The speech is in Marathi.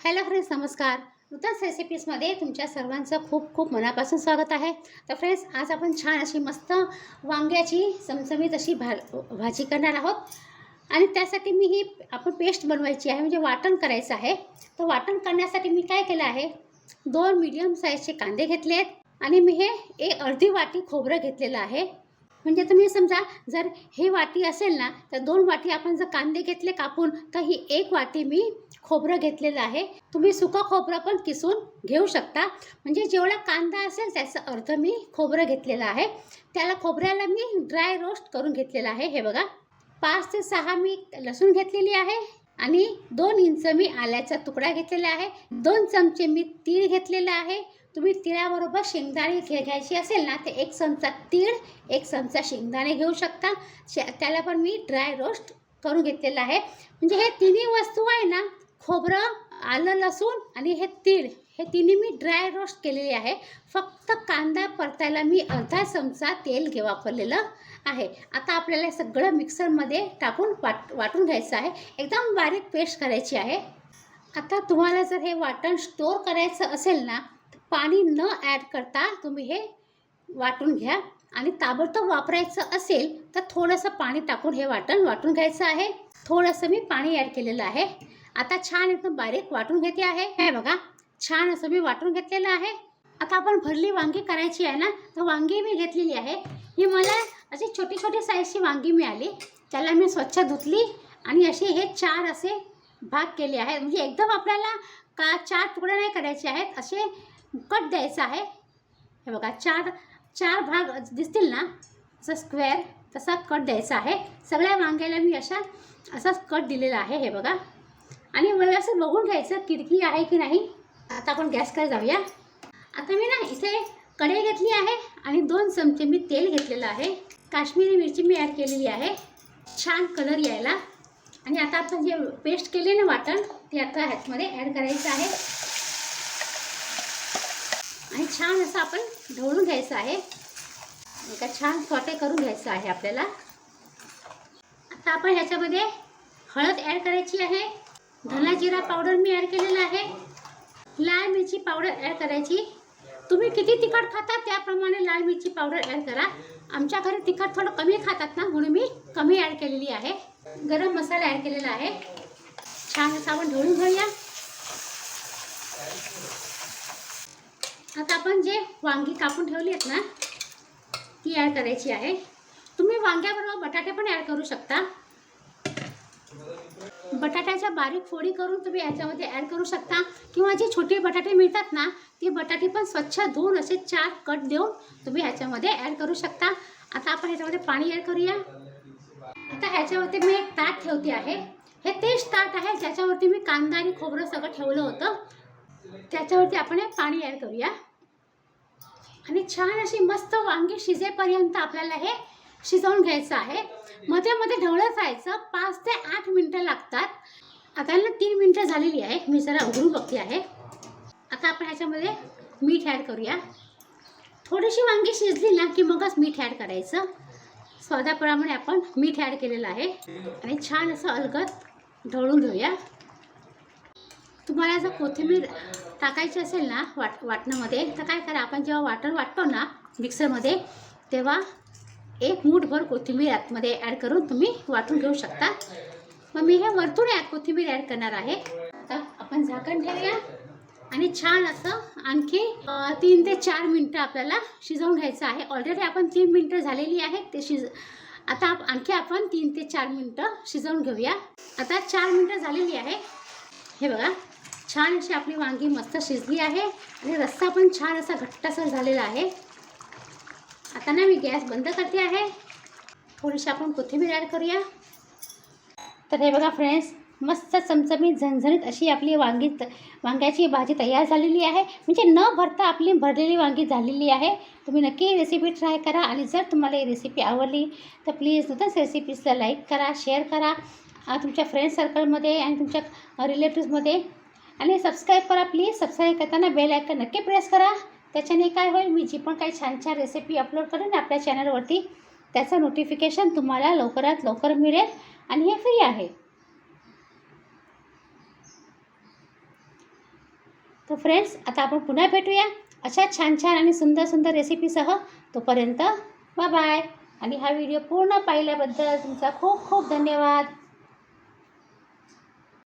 हॅलो फ्रेंड्स नमस्कार. नूतन रेसिपीजमध्ये तुमच्या सर्वांचं खूप खूप मनापासून स्वागत आहे. तर फ्रेंड्स आज आपण छान अशी मस्त वांग्याची चमचमीत अशी भा भाजी करणार आहोत. आणि त्यासाठी मी ही आपण पेस्ट बनवायची आहे म्हणजे वाटण करायचं आहे. तर वाटण करण्यासाठी मी काय केलं आहे? दोन मीडियम साईजचे कांदे घेतले आहेत आणि मी हे एक अर्धी वाटी खोबरं घेतलेलं आहे. म्हणजे तुम्ही समजा जर ही वाटी असेल ना तर दोन वाटी आपण जर कांदे घेतले कापून तर ही एक वाटी मी खोबरं घेतलेलं आहे. तुम्ही सुकं खोबरं पण किसून घेऊ शकता. म्हणजे जेवढा कांदा असेल त्याचं अर्ध मी खोबरं घेतलेलं आहे. त्याला खोबऱ्याला मी ड्राय रोस्ट करून घेतलेलं आहे. हे बघा. पाच ते सहा मी लसूण घेतलेली आहे आणि दोन इंच मी आल्याचा तुकडा घेतलेला आहे. दोन चमचे मी तीळ घेतलेला आहे. तुम्ही तिळाबरोबर शेंगदाणे घे घ्यायची असेल ना ते एक चमचा तीळ एक चमचा शेंगदाणे घेऊ शकता. शे त्याला पण मी ड्राय रोस्ट करून घेतलेलं आहे. म्हणजे हे तिन्ही वस्तू आहे ना खोबरं आलं लसूण आणि हे तीळ हे तिन्ही मी ड्राय रोस्ट केलेले आहे. फक्त कांदा परतायला मी अर्धा चमचा तेल घे वापरलेलं आहे. आता आपल्याला सगळं मिक्सरमध्ये टाकून वाट वाटून घ्यायचं आहे. एकदम बारीक पेस्ट करायची आहे. आता तुम्हाला जर हे वाटण स्टोअर करायचं असेल ना पाणी न ॲड करता तुम्ही हे वाटून घ्या. आणि ताबडतोब वापरायचं असेल तर थोडंसं पाणी टाकून हे वाटण वाटून घ्यायचं आहे. थोडंसं मी पाणी ॲड केलेलं आहे. आता छान एकदम बारीक वाटून घेते आहे. हे बघा छान असं मी वाटून घेतलेलं आहे. आता आपण भरली वांगी करायची आहे ना तर वांगी मी घेतलेली आहे. ही मला अशी छोटी छोटी साईजची वांगी मिळाली. त्याला मी स्वच्छ धुतली आणि असे हे चार असे भाग केले आहेत. म्हणजे एकदम आपल्याला का चार तुकडे नाही करायचे आहेत असे कट द्यायचा आहे. हे बघा चार चार भाग दिसतील ना? असं स्क्वेअर तसा कट द्यायचा आहे. सगळ्या वांग्याला मी अशा असाच कट दिलेला आहे हे बघा. आणि व्यवस्थित बघून घ्यायचं किडकी आहे की नाही. आता आपण गॅसकडे जाऊया. आता मी ना इथे कढई घेतली आहे आणि दोन चमचे मी तेल घेतलेलं आहे. काश्मीरी मिरची मी ॲड केलेली आहे. छान कलर यायला. आणि आता आपण जे पेस्ट केले ना वाटण ते आता ह्यातमध्ये ॲड करायचं आहे. आणि छान असं आपण ढवळून घ्यायचं आहे. एका छान सॉटे करून घ्यायचं आहे आपल्याला. आता आपण ह्याच्यामध्ये हळद ॲड करायची आहे. धना जिरा पावडर मी ॲड केलेला आहे. लाल मिरची पावडर ॲड करायची. तुम्ही किती तिखट खाता त्याप्रमाणे लाल मिरची पावडर ॲड करा. आमच्या घरी तिखट थोडं कमी खातात ना म्हणून मी कमी ॲड केलेली आहे. गरम मसाला ॲड केलेला आहे. छान असं आपण ढवळून घेऊया. आता आपण जे वांगी कापून ठेवली आहेत ना ती ॲड करायची आहे. तुम्ही वांग्याबरोबर बटाटे पण ॲड करू शकता. बटाट्याच्या बारीक फोडी करून तुम्ही याच्यामध्ये ॲड करू शकता. किंवा जे छोटे बटाटे मिळतात ना ते बटाटे पण स्वच्छ धुवून असे चार कट देऊन तुम्ही ह्याच्यामध्ये ॲड करू शकता. आता आपण ह्याच्यामध्ये पाणी ॲड करूया. आता ह्याच्यावरती मी एक ताट ठेवते आहे. हे तेच ताट आहे ज्याच्यावरती मी कांदा आणि खोबरं सगळं ठेवलं होतं. त्याच्यावरती आपण हे पाणी ॲड करूया. आणि छान अशी मस्त वांगी शिजेपर्यंत आपल्याला हे शिजवून घ्यायचं आहे. मध्ये मध्ये ढवळत राहायचं पाच ते आठ मिनटं लागतात. आता ना तीन मिनटं झालेली आहे मी जरा उघडून बघते आहे. आता आपण ह्याच्यामध्ये मीठ ॲड करूया. थोडीशी वांगी शिजली ना की मगच मीठ ॲड करायचं. स्वादाप्रमाणे आपण मीठ ॲड केलेलं आहे. आणि छान असं अलगत ढवळून घेऊया. तुम्हाला जर कोथिंबीर टाकायची असेल ना वाट वाटणामध्ये तर काय करा आपण जेव्हा वाटण वाटतो ना मिक्सरमध्ये तेव्हा एक मूठभर कोथिंबीर आतमध्ये ॲड करून तुम्ही वाटून घेऊ शकता. मग मी हे वरतून ॲड कोथिंबीर ॲड करणार आहे. आता आपण झाकण ठेवूया. आणि छान असं आणखी तीन ते चार मिनटं आपल्याला शिजवून घ्यायचं आहे. ऑलरेडी आपण तीन मिनटं झालेली आहेत ते शिज आता आप- आणखी आपण तीन ते चार मिनटं शिजवून घेऊया. आता चार मिनटं झालेली आहे. हे बघा छान अशी आपली वांगी मस्त शिजली आहे आणि रस्सा पण छान असा घट्टसर झालेला आहे. आता ना मी गॅस बंद करते आहे. थोडीशी आपण कोथिंबीर ॲड करूया. तर हे बघा फ्रेंड्स मस्त चमचमीत झणझणीत अशी आपली वांगी त वांग्याची भाजी तयार झालेली आहे. म्हणजे न भरता आपली भरलेली वांगी झालेली आहे. तुम्ही नक्की ही रेसिपी ट्राय करा आणि जर तुम्हाला ही रेसिपी आवडली तर प्लीज नुकतंच रेसिपीजला लाईक करा शेअर करा. तुमच्या फ्रेंड सर्कलमध्ये आणि तुमच्या रिलेटिव्समध्ये आणि सबस्क्राईब करा प्लीज सबस्क्राईब करताना बेल आयकन नक्की प्रेस करा. त्याच्याने काय होईल मी जी पण काही छान छान रेसिपी अपलोड करेन आपल्या चॅनलवरती त्याचं नोटिफिकेशन तुम्हाला लवकरात लवकर मिळेल आणि हे फ्री आहे. तर फ्रेंड्स आता आपण पुन्हा भेटूया अशा छान छान आणि सुंदर सुंदर रेसिपीसह तोपर्यंत बाय बाय आणि हा व्हिडिओ पूर्ण पाहिल्याबद्दल तुमचा खूप खूप धन्यवाद.